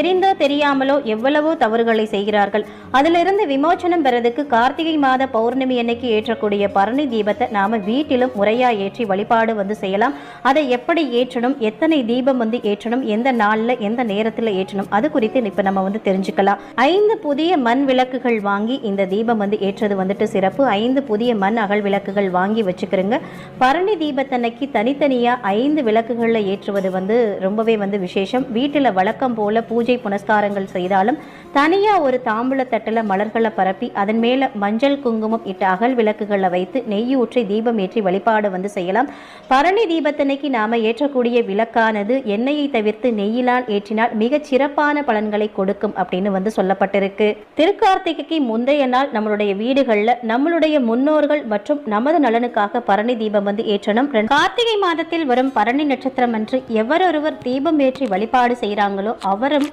தெரிந்தோ தெரியாமலோ எவ்வளவோ தவறுகளை செய்கிறார்கள். அதிலிருந்து விமோச்சனம் பெறதுக்கு கார்த்திகை மாத பௌர்ணமி அன்னைக்கு ஏற்றக்கூடிய பரணி தீபத்தை நாம வீட்டிலும் முறையா ஏற்றி வழிபாடு வந்து செய்யலாம். அதை எப்படி ஏற்றணும்? எத்தனை தீபம் வந்து ஏற்றணும்? எந்த நாள்ல எந்த நேரத்துல ஏற்றணும்? அது குறித்து இப்ப நம்ம வந்து தெரிஞ்சுக்கலாம். ஐந்து புதிய மண் விளக்குகள் வாங்கி இந்த தீபம் வந்து ஏற்றது வந்துட்டு சிறப்பு. ஐந்து புதிய மண் அகல் விளக்குகள் வாங்கி வச்சுக்கிறோங்க. பரணி தீபத்தன்னைக்கு தனித்தனியா ஐந்து விளக்குகளில் ஏற்றுவது வந்து ரொம்பவே வந்து விசேஷம். வீட்டில் வழக்கம் போல பூஜை பூஜை புனஸ்காரங்கள் செய்தாலும் தனியா ஒரு தாம்பூல தட்டில் மலர்களை பரப்பி அதன் மேல மஞ்சள் குங்குமம் இட்ட அகல் விளக்குகளை வைத்து நெய் ஊற்றி தீபம் ஏற்றி வழிபாடு வந்து செய்யலாம். பரணி தீபத்தன்னைக்கு நாம ஏற்றக்கூடிய விளக்கானது எண்ணெயை தவிர்த்து நெய்யிலால் ஏற்றினால் மிகச் சிறப்பான பலன்களை கொடுக்கும் அப்படின்னு வந்து சொல்லப்பட்டிருக்கு. திருக்கார்த்திகைக்கு முந்தைய நாள் நம்மளுடைய வீடுகளில் நம்மளுடைய முன்னோர்கள் மற்றும் நமது நலனுக்காக பரணி தீபம் வந்து ஏற்றணும். கார்த்திகை மாதத்தில் வரும் பரணி நட்சத்திரம் அன்று எவரொருவர் தீபம் ஏற்றி வழிபாடு செய்கிறாங்களோ அவரும்